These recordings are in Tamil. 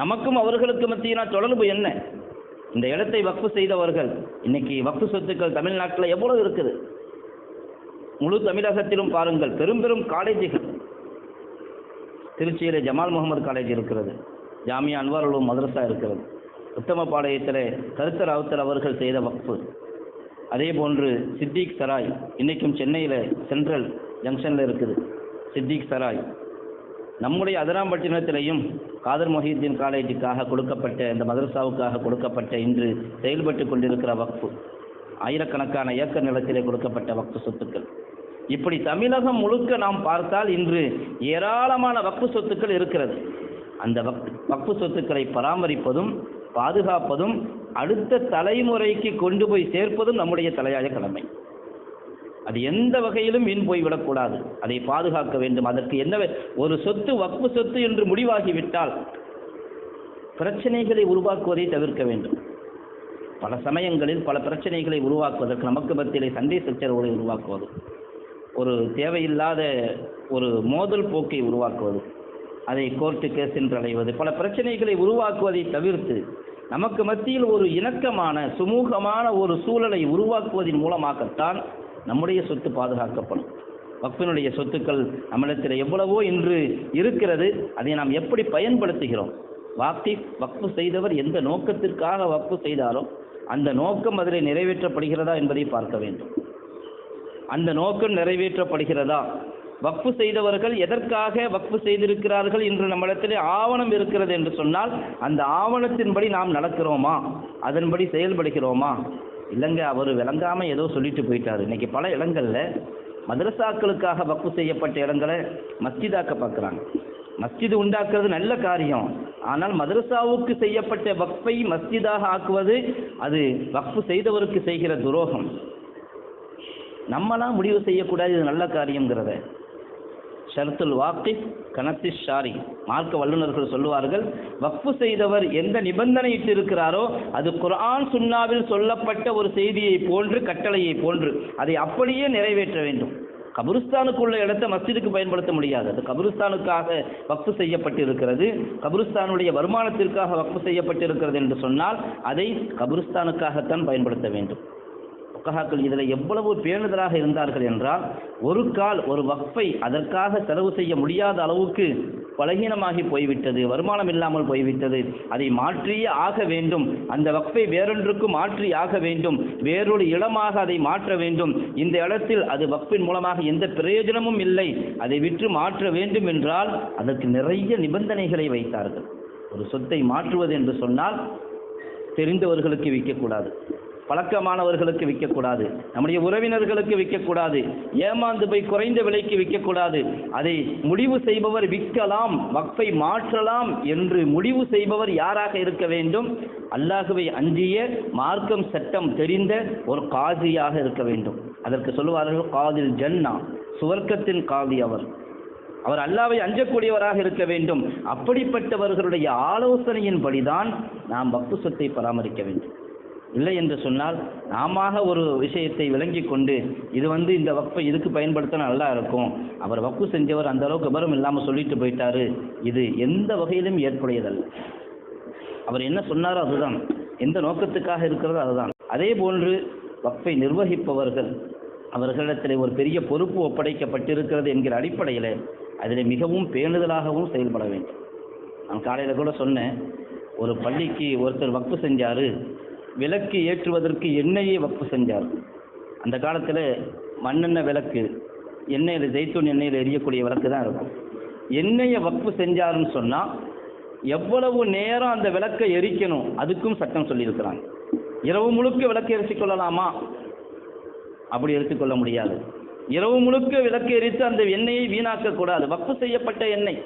நமக்கும் அவர்களுக்கு மத்தியினா தொடர்பு என்ன? இந்த இடத்தை வக்ஃபு செய்தவர்கள் இன்னைக்கு வக்ஃபு சொத்துக்கள் தமிழ்நாட்டில் எவ்வளவு இருக்குது? முழு தமிழகத்திலும் பாருங்கள் பெரும் பெரும் காலேஜுகள். திருச்சியில் ஜமால் முகமது காலேஜ் இருக்கிறது ஜாமியா அன்வாருலும் மதரசா இருக்கிறது. உத்தமபாளையத்தில் கருத்தர் ராவுத்தர் அவர்கள் செய்த வக்ஃபு. அதே போன்று சித்திக் சராய் இன்றைக்கும் சென்னையில் சென்ட்ரல் ஜங்ஷனில் இருக்குது. சித்திக் சராய். நம்முடைய அதிராம்பட்டினத்திலையும் காதர் மொஹீத்தீன் காலேஜுக்காக கொடுக்கப்பட்ட இந்த மதரசாவுக்காக கொடுக்கப்பட்ட இன்று செயல்பட்டு கொண்டிருக்கிற வக்ஃபு ஆயிரக்கணக்கான ஏக்கர் நிலத்திலே கொடுக்கப்பட்ட வக்ஃபு சொத்துக்கள். இப்படி தமிழகம் முழுக்க நாம் பார்த்தால் இன்று ஏராளமான வக்ஃபு சொத்துக்கள் இருக்கிறது. அந்த வக் வக்ஃபு சொத்துக்களை பராமரிப்பதும் பாதுகாப்பதும் அடுத்த தலைமுறைக்கு கொண்டு போய் சேர்ப்பதும் நம்முடைய தலையாய கடமை. அது எந்த வகையிலும் வீண் போய்விடக்கூடாது. அதை பாதுகாக்க வேண்டும். அதற்கு என்ன ஒரு சொத்து வக்பு சொத்து என்று முடிவாகிவிட்டால் பிரச்சனைகளை உருவாக்குவதை தவிர்க்க வேண்டும். பல சமயங்களில் பல பிரச்சனைகளை உருவாக்குவதற்கு நமக்கு மத்தியிலே சண்டை சச்சரவுகளை உருவாக்குவது ஒரு தேவையில்லாத ஒரு மோதல் போக்கை உருவாக்குவது அதை கோர்ட்டு கேஸ் என்று அடைவது பல பிரச்சனைகளை உருவாக்குவதை தவிர்த்து நமக்கு மத்தியில் ஒரு இணக்கமான சுமூகமான ஒரு சூழலை உருவாக்குவதன் மூலமாகத்தான் நம்முடைய சொத்து பாதுகாக்கப்படும். வக்ஃபினுடைய சொத்துக்கள் நம்மிடத்தில் எவ்வளவோ இன்று இருக்கிறது. அதை நாம் எப்படி பயன்படுத்துகிறோம்? வாக்தி வக்ஃபு செய்தவர் எந்த நோக்கத்திற்காக வக்ஃபு செய்தாரோ அந்த நோக்கம் அதில் நிறைவேற்றப்படுகிறதா என்பதை பார்க்க வேண்டும். அந்த நோக்கம் நிறைவேற்றப்படுகிறதா? வக்ஃபு செய்தவர்கள் எதற்காக வக்ஃபு செய்திருக்கிறார்கள் என்று நம்மிடத்தில் ஆவணம் இருக்கிறது என்று சொன்னால் அந்த ஆவணத்தின்படி நாம் நடக்கிறோமா? அதன்படி செயல்படுகிறோமா? இல்லைங்க அவர் விளங்காமல் ஏதோ சொல்லிட்டு போயிட்டார். இன்றைக்கி பல இடங்களில் மதரசாக்களுக்காக வக்ஃபு செய்யப்பட்ட இடங்களை மஸ்ஜிதாக்க பார்க்குறாங்க. மஸ்ஜிது உண்டாக்குறது நல்ல காரியம். ஆனால் மதரசாவுக்கு செய்யப்பட்ட வக்ஃபை மஸ்ஜிதாக ஆக்குவது அது வக்ஃபு செய்தவருக்கு செய்கிற துரோகம். நம்மளாம் முடிவு செய்யக்கூடாது இது நல்ல காரியங்கிறத ஷர்த்துல் வாக்கி கனத்தி ஷாரி. மார்க்க வல்லுநர்கள் சொல்லுவார்கள் வக்ஃபு செய்தவர் எந்த நிபந்தனை இருக்கிறாரோ அது குரான் சுன்னாவில் சொல்லப்பட்ட ஒரு செய்தியை போன்று கட்டளையை போன்று அதை அப்படியே நிறைவேற்ற வேண்டும். கபருஸ்தானுக்குள்ள இடத்தை மஸ்ஜிதுக்கு பயன்படுத்த முடியாது. அது கபருஸ்தானுக்காக வக்ஃபு செய்யப்பட்டிருக்கிறது. கபருஸ்தானுடைய வருமானத்திற்காக வக்ஃபு செய்யப்பட்டிருக்கிறது என்று சொன்னால் அதை கபருஸ்தானுக்காகத்தான் பயன்படுத்த வேண்டும். புக்கஹாக்கள் இதில் எவ்வளவு பேணுதலாக இருந்தார்கள் என்றால் ஒரு கால் ஒரு வக்ஃபை அதற்காக செலவு செய்ய முடியாத அளவுக்கு பலகீனமாகி போய்விட்டது வருமானம் இல்லாமல் போய்விட்டது. அதை மாற்றியே ஆக வேண்டும். அந்த வக்ஃபை வேறொன்றுக்கு மாற்றி ஆக வேண்டும். வேறொரு இடமாக அதை மாற்ற வேண்டும். இந்த இடத்தில் அது வக்ஃபின் மூலமாக எந்த பிரயோஜனமும் இல்லை. அதை விற்று மாற்ற வேண்டும் என்றால் அதற்கு நிறைய நிபந்தனைகளை வைத்தார்கள். ஒரு சொத்தை மாற்றுவது என்று சொன்னால் தெரிந்தவர்களுக்கு விற்கக்கூடாது. பழக்கமானவர்களுக்கு விற்கக்கூடாது. நம்முடைய உறவினர்களுக்கு விற்கக்கூடாது. ஏமாந்து போய் குறைந்த விலைக்கு விற்கக்கூடாது. அதை முடிவு செய்பவர் விற்கலாம் வக்ஃபை மாற்றலாம் என்று முடிவு செய்பவர் யாராக இருக்க வேண்டும்? அல்லாஹுவை அஞ்சிய மார்க்கம் சட்டம் தெரிந்த ஒரு காதியாக இருக்க வேண்டும். அதற்கு சொல்லுவார்கள் காதில் ஜன்னா. சுவர்க்கத்தின் காதி அவர். அவர் அல்லாவை அஞ்சக்கூடியவராக இருக்க வேண்டும். அப்படிப்பட்டவர்களுடைய ஆலோசனையின்படிதான் நாம் வக்ஃபு சொத்தை பராமரிக்க வேண்டும். இல்லை என்று சொன்னால் நாம ஒரு விஷயத்தை விளங்கி கொண்டு இது வந்து இந்த வக்ஃபை இதுக்கு பயன்படுத்த நல்லா இருக்கும். அவர் வக்கு செஞ்சவர் அந்த அளவுக்கு விபரம் இல்லாமல் சொல்லிட்டு போயிட்டாரு. இது எந்த வகையிலும் ஏற்புடையதல்ல. அவர் என்ன சொன்னாரோ அதுதான். எந்த நோக்கத்துக்காக இருக்கிறதோ அதுதான். அதே போன்று வக்ஃபை நிர்வகிப்பவர்கள் அவர்களிடத்தில் ஒரு பெரிய பொறுப்பு ஒப்படைக்கப்பட்டிருக்கிறது என்கிற அடிப்படையில் அதில் மிகவும் பேணுதலாகவும் செயல்பட வேண்டும். நான் காலையில் கூட சொன்னேன் ஒரு பள்ளிக்கு ஒருத்தர் வக்ஃபு செஞ்சாரு விளக்கு ஏற்றுவதற்கு எண்ணெயை வப்பு செஞ்சார். அந்த காலத்தில் மண்ணெண்ணெய் விளக்கு எண்ணெயில் ஜெய்த்தூன் எண்ணெயில் எரியக்கூடிய விளக்கு தான் இருக்கும். எண்ணெயை வப்பு செஞ்சாருன்னு சொன்னால் எவ்வளவு நேரம் அந்த விளக்கை எரிக்கணும் அதுக்கும் சட்டம் சொல்லியிருக்கிறாங்க. இரவு முழுக்க விளக்கு எரிச்சிக் கொள்ளலாமா? அப்படி எரித்துக்கொள்ள முடியாது. இரவு முழுக்க விளக்கு எரித்து அந்த எண்ணெயை வீணாக்கக்கூடாது வப்பு செய்யப்பட்ட எண்ணெய்.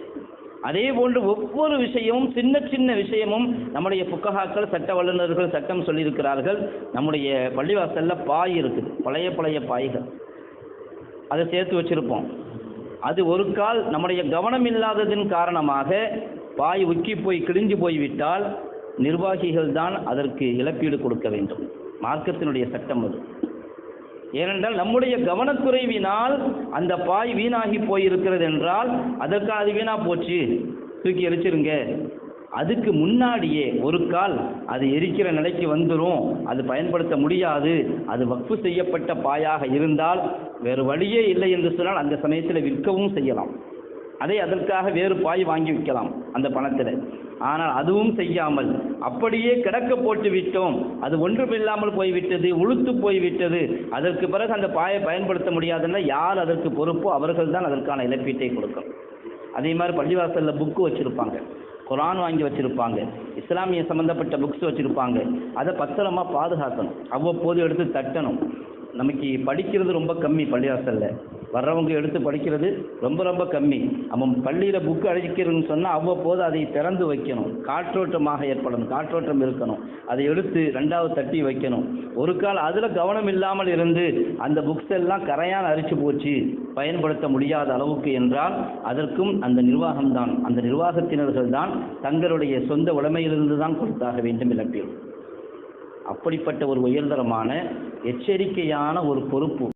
அதே போன்று ஒவ்வொரு விஷயமும் சின்ன சின்ன விஷயமும் நம்முடைய புக்ககாக்கள் சட்ட வல்லுநர்கள் சட்டம் சொல்லியிருக்கிறார்கள். நம்முடைய பள்ளிவாசல்ல பாய் இருக்குது பழைய பழைய பாய்கள். அதை சேர்த்து வச்சிருப்போம். அது ஒரு கால் நம்முடைய கவனம் இல்லாததின் காரணமாக பாய் உக்கி போய் கிழிஞ்சு போய்விட்டால் நிர்வாகிகள் தான் அதற்கு இழப்பீடு கொடுக்க வேண்டும். மார்க்கத்தினுடைய சட்டம் அது. ஏனென்றால் நம்முடைய கவனக்குறைவினால் அந்த பாய் வீணாகி போயிருக்கிறது என்றால் அதற்காக அது வீணாக போச்சு. தூக்கி எரிச்சிருங்க. அதுக்கு முன்னாடியே ஒரு கால் அது எரிக்கிற நிலைக்கு வந்துடும் அது பயன்படுத்த முடியாது. அது வக்ஃபு செய்யப்பட்ட பாயாக இருந்தால் வேறு வழியே இல்லை என்று சொன்னால் அந்த சமயத்தில் விற்கவும் செய்யலாம். அதை அதற்காக வேறு பாய் வாங்கி விற்கலாம் அந்த பணத்தில். ஆனால் அதுவும் செய்யாமல் அப்படியே கிடக்க போட்டு விட்டோம். அது ஒன்றுமில்லாமல் போய்விட்டது உளுத்து போய்விட்டது. அதற்கு பிறகு அந்த பாயை பயன்படுத்த முடியாதுன்னா யார் அதற்கு பொறுப்போ அவர்கள் தான் அதற்கான இழப்பீட்டை கொடுக்கணும் அதே மாதிரி பள்ளிவாசலில் புக்கு வச்சுருப்பாங்க. குரான் வாங்கி வச்சுருப்பாங்க. இஸ்லாமிய சம்மந்தப்பட்ட புக்ஸ் வச்சுருப்பாங்க. அதை பத்திரமா பாதுகாக்கணும். அவ்வப்போது எடுத்து தட்டணும். நமக்கு படிக்கிறது ரொம்ப கம்மி பள்ளிவாசலில். வர்றவங்க எடுத்து படிக்கிறது ரொம்ப ரொம்ப கம்மி. அவன் பள்ளியில் புக்கு அழிக்கிறதுன்னு சொன்னால் அவ்வப்போது அதை திறந்து வைக்கணும். காற்றோட்டமாக ஏற்படணும். காற்றோட்டம் இருக்கணும். அதை எடுத்து ரெண்டாவது தட்டி வைக்கணும். ஒரு கால் அதில் கவனம் இல்லாமல் இருந்து அந்த புக்ஸ் எல்லாம் கரையான் அரிச்சு போச்சு. பயன்படுத்த முடியாத அளவுக்கு என்றால் அதற்கும் அந்த நிர்வாகம்தான் அந்த நிர்வாகத்தினர்கள் தான் தங்களுடைய சொந்த உடைமையிலிருந்து தான் கொடுத்தாக வேண்டும் இழப்பீடு அப்படிப்பட்ட ஒரு உயர்தரமான எச்சரிக்கையான ஒரு பொறுப்பு.